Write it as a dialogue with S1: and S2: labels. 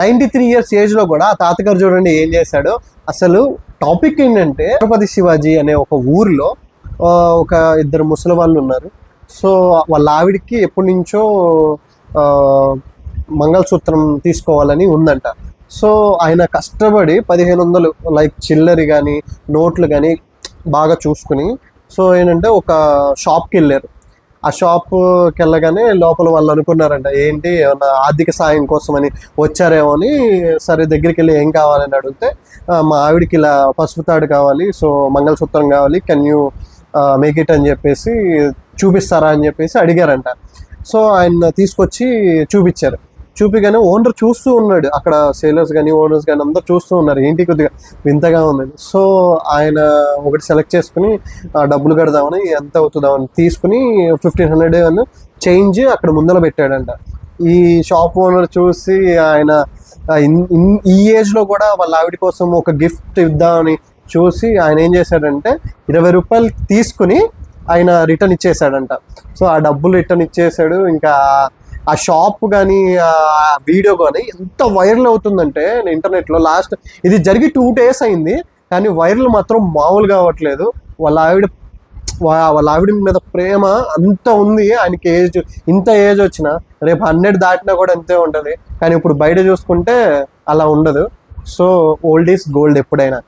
S1: Ninety three years ఏజ్లో కూడా ఆ తాతగారు చూడండి ఏం చేశాడు? అసలు టాపిక్ ఏంటంటే తిరుపతి శివాజీ అనే ఒక ఊరిలో ఒక ఇద్దరు ముసలి వాళ్ళు ఉన్నారు. సో వాళ్ళ ఆవిడకి ఎప్పటి నుంచో మంగళసూత్రం తీసుకోవాలని ఉందంట. సో ఆయన కష్టపడి పదిహేను వందలు లైక్ చిల్లరి కానీ నోట్లు కానీ బాగా చూసుకుని సో ఏంటంటే ఒక షాప్కి వెళ్ళారు. ఆ షాప్కి వెళ్ళగానే లోపల వాళ్ళు అనుకున్నారంట ఏంటి ఏమన్నా ఆర్థిక సాయం కోసమని వచ్చారేమో అని సరే దగ్గరికి వెళ్ళి ఏం కావాలని అడిగితే మా ఆవిడకి ఇలా పసుపు తాడు కావాలి సో మంగళసూత్రం కావాలి కెన్ యూ మేక్ ఇట్ అని చెప్పేసి చూపిస్తారా అని చెప్పేసి అడిగారంట. సో ఆయన తీసుకొచ్చి చూపించారు. చూపిగానే ఓనర్ చూస్తూ ఉన్నాడు. అక్కడ సేలర్స్ కానీ ఓనర్స్ కానీ అందరూ చూస్తూ ఉన్నారు. ఏంటి కొద్దిగా వింతగా ఉందని సో ఆయన ఒకటి సెలెక్ట్ చేసుకుని ఆ డబ్బులు కడదామని ఎంత అవుతుందామని తీసుకుని ఫిఫ్టీన్ హండ్రెడ్ అని చేంజ్ అక్కడ ముందర పెట్టాడంట. ఈ షాప్ ఓనర్ చూసి ఆయన ఇన్- ఈ ఏజ్లో కూడా వాళ్ళ ఆవిడ కోసం ఒక గిఫ్ట్ ఇద్దామని చూసి ఆయన ఏం చేశాడంటే ఇరవై రూపాయలు తీసుకుని ఆయన రిటర్న్ ఇచ్చేసాడంట సో ఆ డబ్బులు రిటర్న్ ఇచ్చేసాడు ఇంకా ఆ షాప్ కానీ ఆ వీడియో కానీ ఎంత వైరల్ అవుతుందంటే ఇంటర్నెట్లో లాస్ట్ ఇది జరిగి టూ డేస్ అయింది కానీ వైరల్ మాత్రం మామూలు కావట్లేదు వాళ్ళ ఆవిడ వాళ్ళ ఆవిడ మీద ప్రేమ అంత ఉంది ఆయనకి ఏజ్ ఇంత ఏజ్ వచ్చినా. రేపు హండ్రెడ్ దాటినా కూడా అంతే ఉంటుంది. కానీ ఇప్పుడు బయట చూసుకుంటే అలా ఉండదు. సో ఓల్డ్ ఈస్ గోల్డ్ ఎప్పుడైనా.